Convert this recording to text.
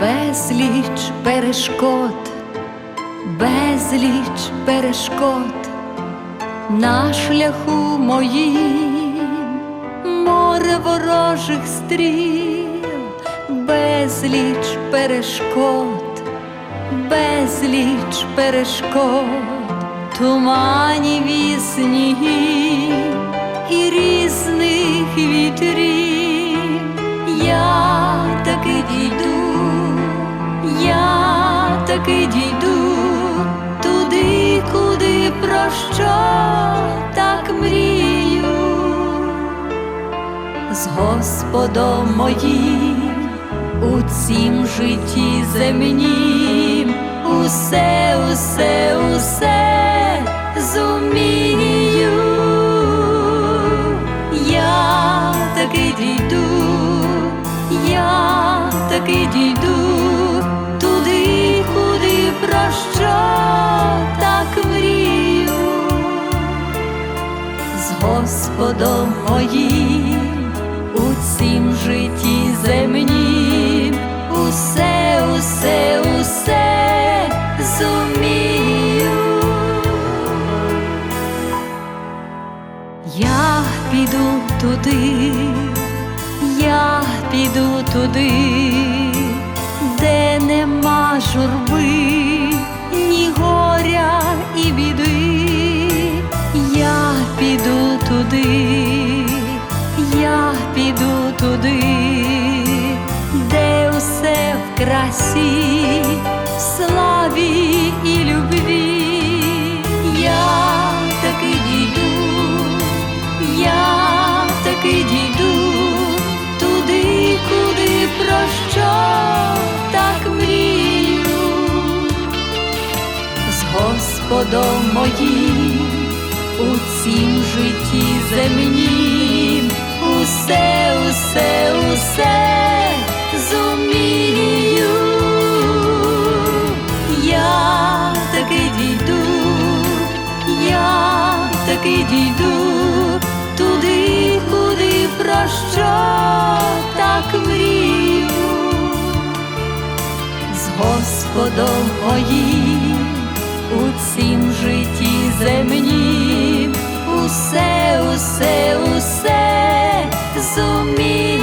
безліч перешкод, безліч перешкод на шляху моїм, море ворожих стріл, безліч перешкод, безліч перешкод, туманів і снігів і різних вітрів. Я таки дійду туди, куди про що так мрію, з Господом моїм у цім житті земнім, усе, усе, усе зумію. Я таки дійду, я таки дійду з Господом моїм у цім житті земнім, усе, усе, усе зумію. Я піду туди, я піду туди, де нема журби, ні горя і біди. Красі, славі і любві. Я таки дійду, я таки дійду туди, куди про що так мрію, з Господом моїм у цім житті земнім, усе, усе, усе таки дійду туди, куди про що так мрію, з Господом моїм у цім житті земнім, усе, усе, усе зумію.